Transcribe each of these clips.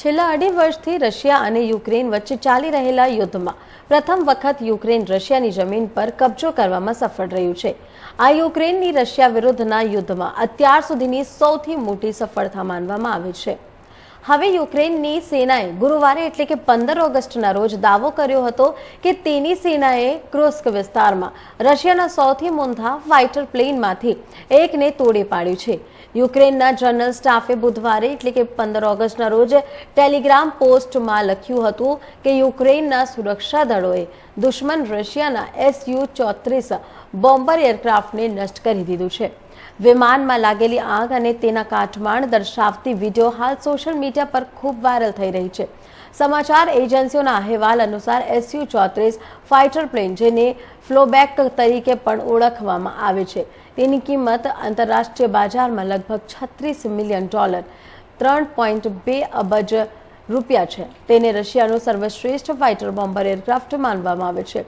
છેલ્લા અઢી વર્ષથી રશિયા અને યુક્રેન વચ્ચે ચાલી રહેલા યુદ્ધમાં પ્રથમ વખત યુક્રેન રશિયાની જમીન પર કબજો કરવામાં સફળ રહ્યું છે. આ યુક્રેનની રશિયા વિરુદ્ધના યુદ્ધમાં અત્યાર સુધીની સૌથી મોટી સફળતા માનવામાં આવે છે. હવે યુક્રેનની સેનાએ ગુરુવારે એટલે કે પંદર ઓગસ્ટના રોજ દાવો કર્યો હતો કે તેની સેનાએ ક્રોસ્ક વિસ્તારમાં રશિયાના સૌથી મોંઘા ફાઇટર પ્લેનમાંથી એકને તોડી પાડ્યું છે. યુક્રેનના જનરલ સ્ટાફે બુધવારે એટલે કે પંદર ઓગસ્ટના રોજ ટેલિગ્રામ પોસ્ટમાં લખ્યું હતું કે યુક્રેનના સુરક્ષા દળોએ દુશ્મન રશિયાના એસયુ ચોત્રીસ બોમ્બર એરક્રાફ્ટને નષ્ટ કરી દીધું છે. વિમાનમાં લાગેલી આગ અને તેના કાટમાળ દર્શાવતી વીડિયો હાલ સોશિયલ મીડિયા પર ખૂબ વાયરલ થઈ રહી છે. સમાચાર એજન્સીઓના અહેવાલ અનુસાર એસયુ ચોત્રીસ ફાઇટર પ્લેન જેને ફ્લોબેક તરીકે પણ ઓળખવામાં આવે છે. તેની કિંમત આંતરરાષ્ટ્રીય બજારમાં લગભગ છત્રીસ મિલિયન ડોલર, ત્રણ પોઈન્ટ બે અબજ રૂપિયા છે. તેને રશિયાનું સર્વશ્રેષ્ઠ ફાઇટર બોમ્બર એરક્રાફ્ટ માનવામાં આવે છે.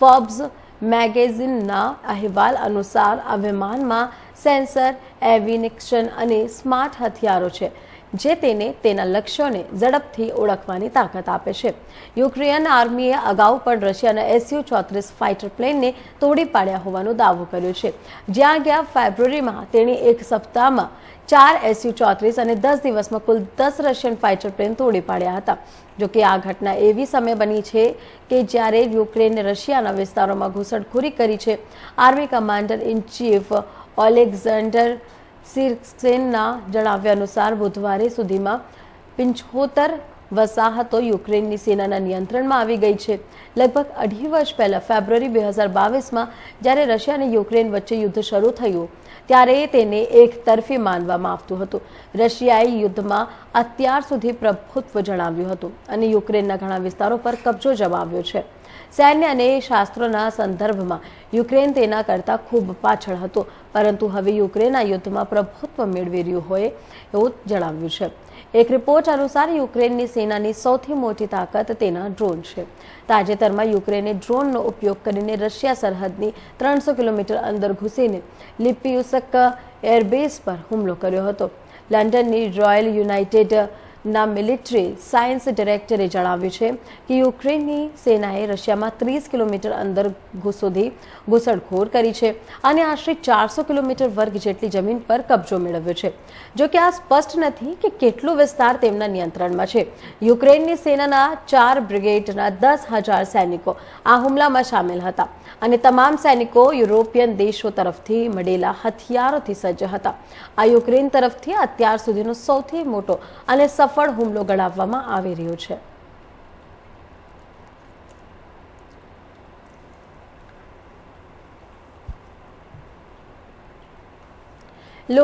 ફોર્બ્સ મેગેઝિનના અહેવાલ અનુસાર આ વિમાનમાં સેન્સર એવિનિક્શન અને સ્માર્ટ હથિયારો છે. જે તેને તેના લક્ષ્યોને ઝડપથી ઓળખવાની તાકાત આપે છે. યુક્રેન આર્મીએ અગાઉ પણ રશિયાના એસયુ ચોત્રીસ ફાઇટર પ્લેનને તોડી પાડ્યા હોવાનો દાવો કર્યો છે. જ્યાં ગયા ફેબ્રુઆરીમાં તેણે એક સપ્તાહમાં ચાર એસયુ ચોત્રીસ અને દસ દિવસમાં કુલ દસ રશિયન ફાઇટર પ્લેન તોડી પાડ્યા હતા. જોકે આ ઘટના એવી સમય બની છે કે જ્યારે યુક્રેને રશિયાના વિસ્તારોમાં ઘૂસણખોરી કરી છે, army commander in chief Oleksandr સિર્ક્સેનના જણાવ્યા અનુસાર બુધવારે સુધીમાં પંચોતર વસાહતો યુક્રેનની સેનાના નિયંત્રણમાં આવી ગઈ છે. લગભગ અઢી વર્ષ પહેલાં ફેબ્રુઆરી બે હજાર બાવીસમાં જ્યારે રશિયા અને યુક્રેન વચ્ચે યુદ્ધ શરૂ થયું, ત્યારે તેને એક તરફી માનવામાં આવતું હતું. રશિયાએ યુદ્ધમાં અત્યાર સુધી પ્રભુત્વ જણાવ્યું હતું અને યુક્રેનના ઘણા વિસ્તારો પર કબજો જમાવ્યો છે. સૈન્ય અને શાસ્ત્રોના સંદર્ભમાં યુક્રેન તેના કરતાં ખૂબ પાછળ હતો. પરંતુ હવે યુક્રેન યુદ્ધમાં પ્રભુત્વ મેળવી રહ્યું હોય એવું જણાવ્યું છે. એક રિપોર્ટ અનુસાર યુક્રેનની સેનાની સૌથી મોટી તાકાત તેના ડ્રોન છે. તાજેતરમાં યુક્રેને ડ્રોનનો ઉપયોગ કરીને રશિયા સરહદની ત્રણસો કિલોમીટર અંદર ઘૂસીને લિપિયુસક એરબેઝ પર હુમલો કર્યો હતો. લંડનની રોયલ યુનાઇટેડ ના મિલિટરી સાયન્સ ડિરેક્ટરે જણાવ્યું છે કે યુક્રેનની સેનાએ રશિયામાં ત્રીસ કિલોમીટર અંદર સુધી ઘૂસણખોર કરી છે અને આશરે ચારસો કિલોમીટર વર્ગ જેટલી જમીન પર કબજો મેળવ્યો છે. જો કે આ સ્પષ્ટ નથી કે કેટલો વિસ્તાર તેમના નિયંત્રણમાં છે. યુક્રેનની સેનાના ચાર બ્રિગેડના દસ હજાર સૈનિકો આ હુમલામાં સામેલ હતા અને તમામ સૈનિકો યુરોપિયન દેશો તરફથી મળેલા હથિયારોથી સજ્જ હતા. આ યુક્રેન તરફથી અત્યાર સુધીનો સૌથી મોટો અને સફળ હુમલો ગણાવવામાં આવી રહ્યો છે.